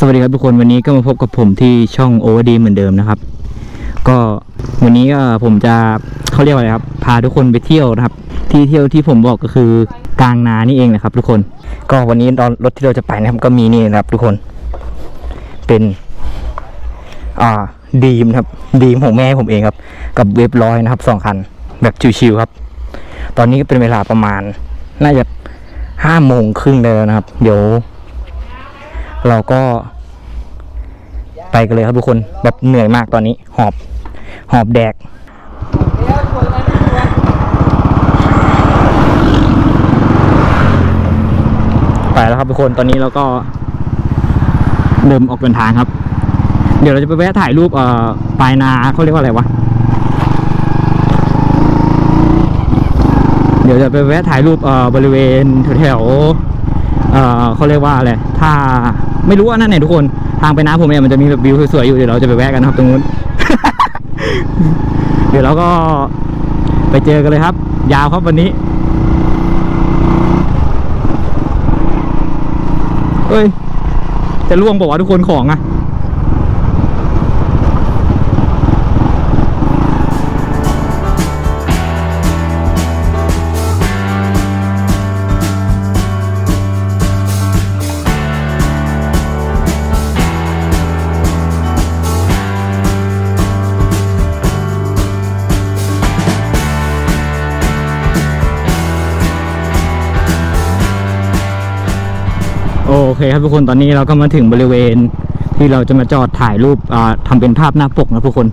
สวัสดีครับทุกคนวันนี้ก็มาพบกับผมที่ช่อง Over d เหมือนเดิมนะครับ ก็วันนี้ก็ผมจะเขาเรียกว่าอะไรครับ พาทุกคนไปเที่ยวนะครับ ที่เที่ยวที่ผมบอกก็คือกลางนานี่เองนะครับ ทุกคน ก็วันนี้ตอนรถที่เราจะไปนะครับก็มีนี่นะครับ ทุกคน เป็นอ่าดีมครับ ดีมของแม่ผมเองครับ กับเว็บร้อยนะครับสองคัน แบบชิวๆครับ ตอนนี้ก็เป็นเวลาประมาณ น่าจะห้าโมงครึ่งแล้วนะครับ เดี๋ยว เราก็ไปกันเลยครับทุกคนแบบเหนื่อยมากตอนนี้ หอบหอบแดกไปแล้วครับทุกคนตอนนี้เราก็เดิมออกเดินทางครับ เดี๋ยวเราจะไปแวะถ่ายรูปเอ่อปลายนาเขาเรียกว่าอะไรวะเดี๋ยวจะไปแวะถ่ายรูปเอ่อบริเวณแถวๆ เอ่อเขาเรียกว่าอะไรถ้าไม่รู้ว่านั่นไหนทุกคนทางไปน้ำผมเนี่ยมันจะมีแบบวิวสวยๆอยู่เดี๋ยวเราจะไปแวะกันนะครับตรงนู้น เดี๋ยวเราก็ไปเจอกันเลยครับ ยาวครับวันนี้เอ้ยจะล่วงบอกว่าทุกคนของอะ เคครับทุกคนตอนนี้เราก็มาถึงบริเวณที่เราจะมาจอดถ่ายรูปอ่าทำเป็นภาพหน้าปกนะทุกคน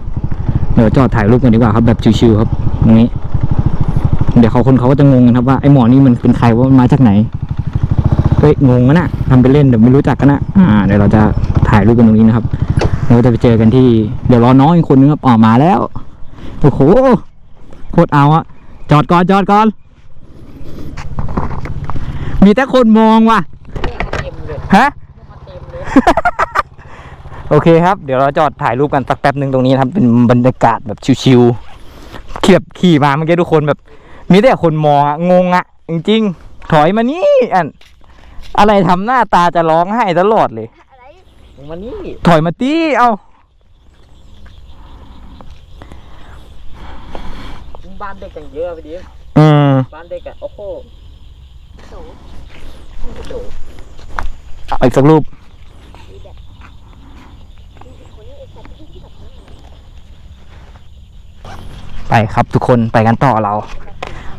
เดี๋ยวจอดถ่ายรูปกันดีกว่าครับแบบชิวๆครับตรงนี้ เดี๋ยวเขาคนเขาก็จะงงกันครับว่าไอ้หมอนี่มันเป็นใครว่ามันมาจากไหนเฮ้ยงงกันนะทำไปเล่นเดี๋ยวไม่รู้จักกันนะอ่าเดี๋ยวเราจะถ่ายรูปกันตรงนี้นะครับเราจะไปเจอกันที่เดี๋ยวรอน้องอีกคนนึงครับออกมาแล้วโอ้โหโคตรเอาอะจอดก่อนจอดก่อนมีแต่คนมองว่ะ ฮะ โอเคครับ เดี๋ยวเราจอดถ่ายรูปกันสักแป๊บหนึ่งตรงนี้นะครับ เป็นบรรยากาศแบบชิวๆขี่แบบขี่มาเมื่อกี้ทุกคนแบบ มีแต่คนมองอะงงอะจริงๆ ถอยมานี่อันอะไรทำหน้าตาจะร้องไห้ตลอดเลยมึงมานี่ ถอยมาตี้เอามึงบ้านเด็กกันเยอะไปดิอืมบ้านเด็กอะโอ้โหโถโถเอีกสักรูป ไปครับทุกคนไปกันต่อเรา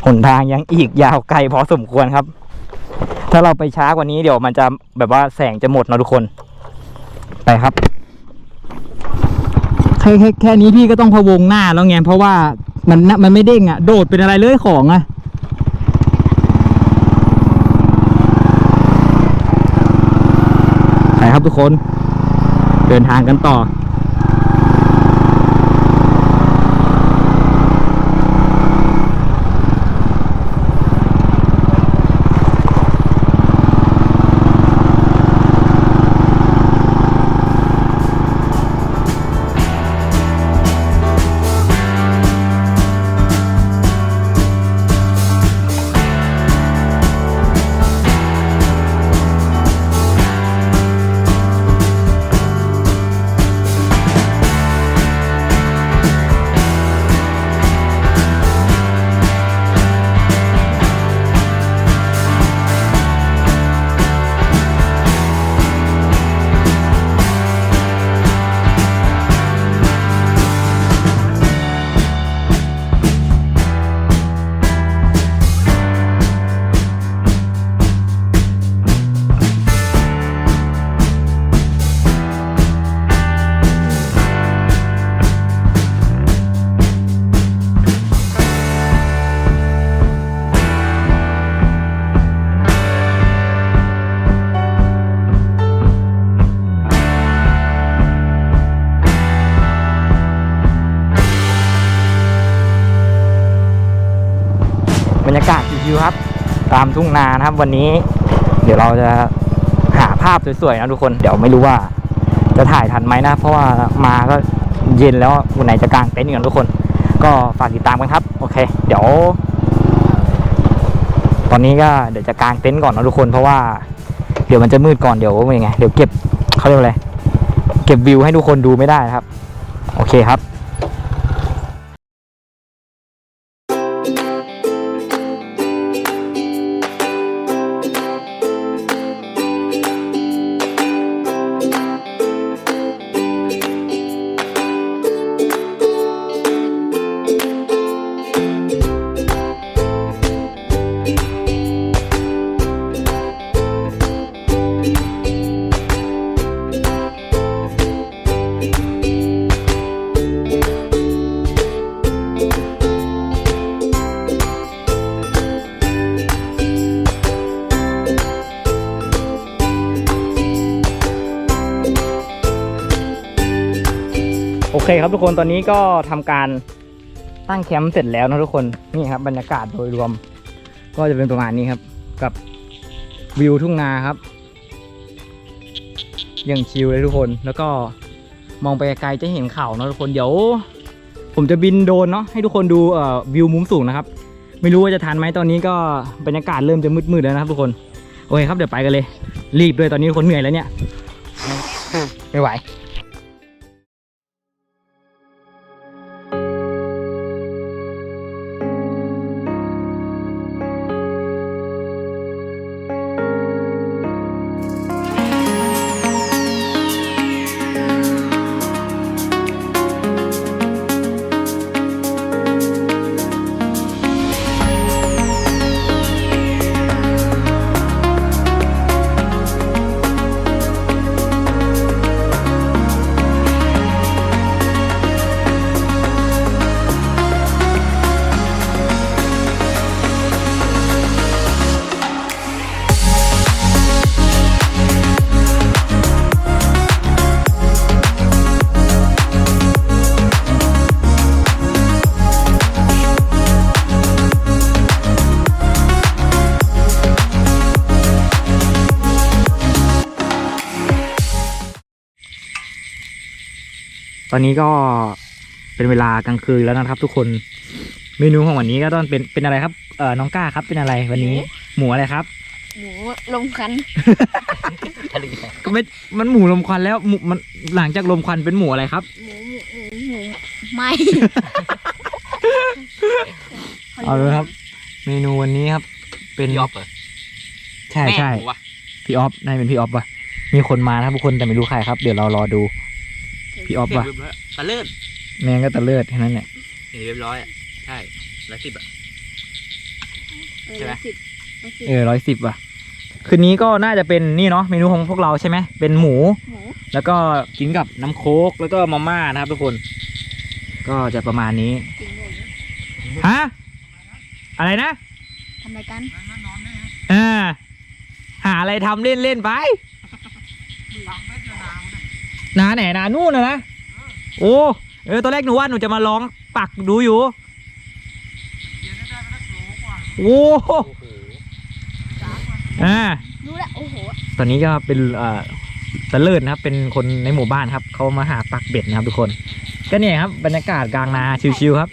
หนทางยังอีกยาวไกลพอสมควรครับ ถ้าเราไปช้ากว่านี้เดี๋ยวมันจะแบบว่าแสงจะหมดนะทุกคน ไปครับแค่แค่แค่นี้พี่ก็ต้องพะวงหน้าแล้วไงเพราะว่ามันน่ะมันไม่เด้งอะ โดดเป็นอะไรเลยของอะ ครับทุกคน เดินทางกันต่อ รยากาศชิวครับ ตามทุ่งนานะครับวันนี้ เดี๋ยวเราจะหาภาพสวยๆนะทุกคน เดี๋ยวไม่รู้ว่า จะถ่ายทันไหมนะ เพราะว่ามาก็เย็นแล้ววันไหนจะกางเต็นท์กันทุกคน ก็ฝากติดตามกันครับ โอเค เดี๋ยว ตอนนี้ก็เดี๋ยวจะกางเต็นท์ก่อนนะทุกคน เพราะว่าเดี๋ยวมันจะมืดก่อนเดี๋ยวยังไง เดี๋ยวเก็บเขาเรียกอะไร เก็บวิวให้ทุกคนดูไม่ได้นะครับ โอเคครับ เคครับทุกคนตอนนี้ก็ทำการตั้งแคมป์เสร็จแล้วนะทุกคนนี่ครับ บรรยากาศโดยรวม ก็จะเป็นประมาณนี้ครับ กับวิวทุ่งนาครับยังชิลเลยทุกคนแล้วก็มองไปไกลจะเห็นเขาเนาะทุกคนเดี๋ยว ผมจะบินโดนเนาะให้ทุกคนดูวิวมุมสูงนะครับ ไม่รู้ว่าจะทันไหมตอนนี้ก็บรรยากาศเริ่มจะมืดๆแล้วนะครับทุกคนโอเคครับเดี๋ยวไปกันเลย รีบด้วยตอนนี้คนเหนื่อยแล้วเนี่ยไม่ไหว อนนี้ก็เป็นเวลากลางคืนแล้วนะครับ ทุกคน เมนูของวันนี้ก็ต้องเป็นเป็นอะไรครับ เอ่อน้องก้าครับเป็นอะไรวันนี้ หมูอะไรครับ หมูลมควันก็ไม่มันหมูลมควันแล้วหมูมันหลังจากลมควันเป็นหมูอะไรครับ หมูหมูหมูหมูไม่เอาเลยครับ เมนูวันนี้ครับ เป็นพี่ออฟเหรอใช่แม่ใช่หมูวะพี่ออฟนายเป็นพี่ออฟว่ะมีคนมานะครับทุกคนแต่ไม่รู้ใครครับ เดี๋ยวเรารอดู พี่ออฟเห็นว่ะเรียบร้อยตะเลิศแมงก็ตะเลิดแค่นั้นแหละเห็นเรียบร้อยอะใช่ร้อยสิบอะ ใช่ไหมสิบสิบเออร้อยสิบว่ะ คืนนี้ก็น่าจะเป็นนี่เนาะเมนูของพวกเราใช่ไหมเป็นหมูหมูแล้วก็กินกับน้ำโค้กแล้วก็มาม่านะครับทุกคน ก็จะประมาณนี้จริงเลยฮะอะไรนะทำอะไรกันอ่าหาอะไรทำเล่นเล่นๆไป นาไหนนานู่นนะนะโอ้เออตอนแรกหนูว่าหนูจะมาลองปักดูอยู่โอ้โหโอ้โหอ่ารู้แล้วโอ้โหตอนนี้ก็เป็นเอ่อตะเลิศนะครับ เป็นคนในหมู่บ้านครับเขามาหาปักเบ็ดนะครับทุกคน ก็เนี่ยครับบรรยากาศกลางนาชิวๆครับ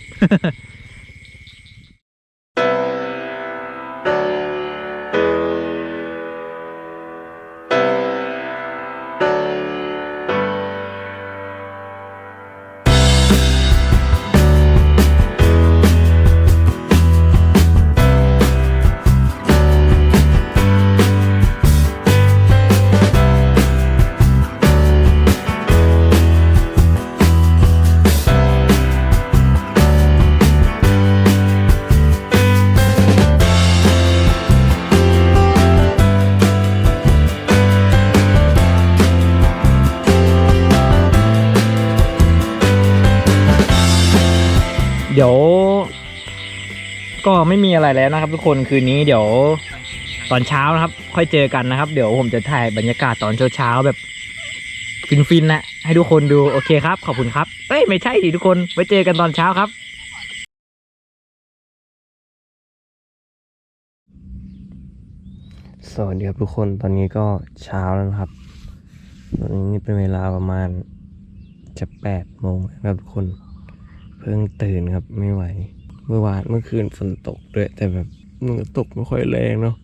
ไม่มีอะไรแล้วนะครับ ทุกคนคืนนี้เดี๋ยวตอนเช้านะครับ ค่อยเจอกันนะครับ เดี๋ยวผมจะถ่ายบรรยากาศตอนเช้าๆแบบฟินๆนะให้ทุกคนดูโอเคครับ ขอบคุณครับเอ้ยไม่ใช่ดิทุกคนไว้เจอกันตอนเช้าครับสวัสดีครับทุกคนตอนนี้ก็เช้าแล้วนะครับ ตอนนี้เป็นเวลาประมาณจะแปดโมงครับทุกคน เพิ่งตื่นครับไม่ไหว เมื่อวานเมื่อคืนฝนตกด้วย แต่แบบมันตกไม่ค่อยแรงเนาะ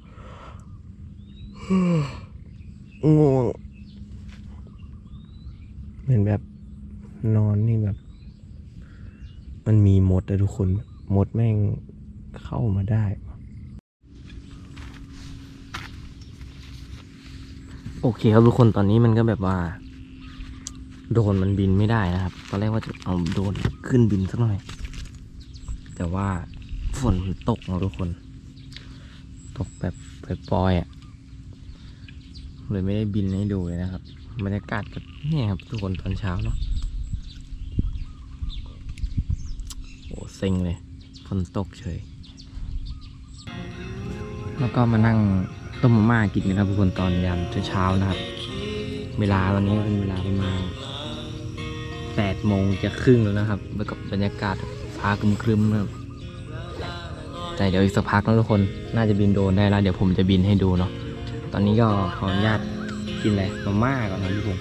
ง่วงเหมือนแบบนอนนี่แบบ มันมีมดอะทุกคนมดแม่งเข้ามาได้โอเคครับทุกคนตอนนี้มันก็แบบว่า โดนมันบินไม่ได้นะครับ ตอนแรกว่าจะเอาโดนขึ้นบินสักหน่อย แต่ว่าฝนมันตกนะทุกคน ตกแบบปล่อยๆอะเลยไม่ได้บินให้ดูเลยนะครับบรรยากาศแบบนี่ครับทุกคนตอนเช้าเนาะโอ้เซ็งเลยฝนตกเฉย แล้วก็มานั่งต้มมาม่ากินนะครับทุกคนตอนยามเช้าๆนะครับ เวลาตอนนี้เป็นเวลาประมาณแปดโมงจะครึ่งแล้วนะครับ แล้วกับบรรยากาศ ฟ้าครึมๆนะครับแต่เดี๋ยวอีกสักพักนะทุกคนน่าจะบินโดนได้แล้ว เดี๋ยวผมจะบินให้ดูเนาะตอนนี้ก็ขออนุญาตกินอะไรมาม่าก่อนนะทุกคน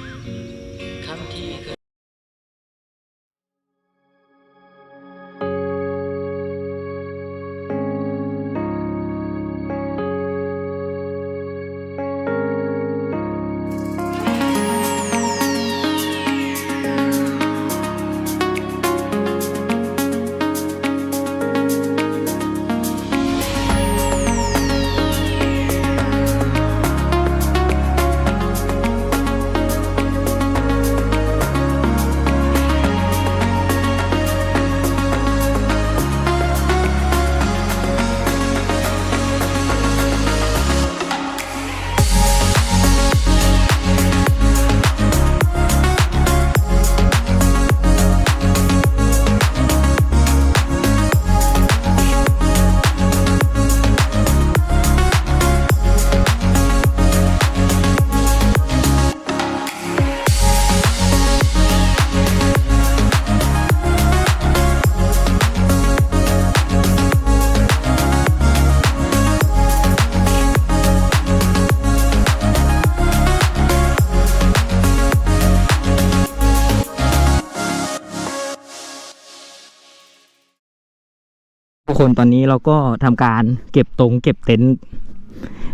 ทุกคนตอนนี้เราก็ทำการเก็บตรงเก็บเต็นท์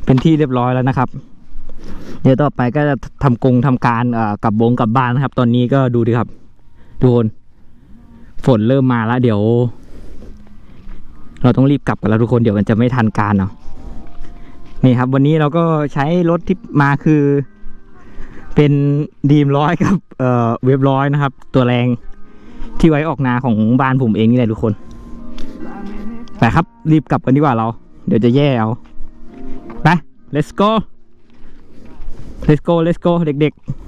เป็นที่เรียบร้อยแล้วนะครับ เดี๋ยวต่อไปก็จะทำกงทำการกลับวงกลับบ้านนะครับ ตอนนี้ก็ดูดิครับทุกคนฝนเริ่มมาแล้ว เดี๋ยว เราต้องรีบกลับกันแล้วทุกคนเดี๋ยวมันจะไม่ทันการเนาะนี่ครับ วันนี้เราก็ใช้รถที่มาคือ เป็นดีมร้อยกับเอ่อเว็บร้อยนะครับ ตัวแรงที่ไว้ออกนาของบ้านผมเองนี่แหละทุกคน ไปครับ รีบกลับกันดีกว่าเรา เดี๋ยวจะแย่เอา ไป let's go let's go let's go เด็กๆ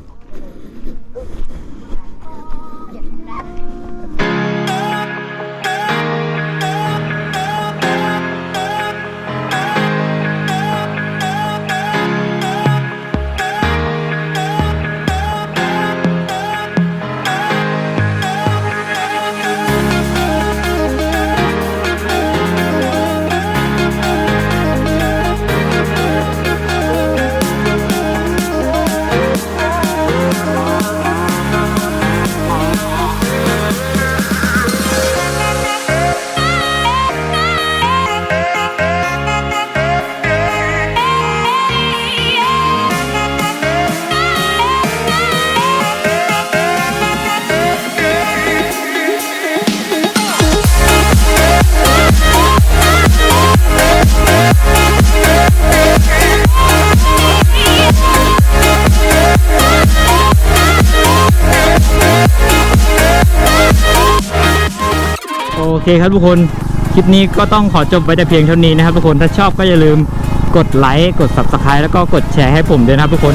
เคครับทุกคนคลิปนี้ก็ต้องขอจบไว้แต่เพียงเท่านี้นะครับทุกคนถ้าชอบก็อย่าลืมกดไลค์กด subscribe แล้วก็กดแชร์ให้ผมด้วยนะครับทุกคน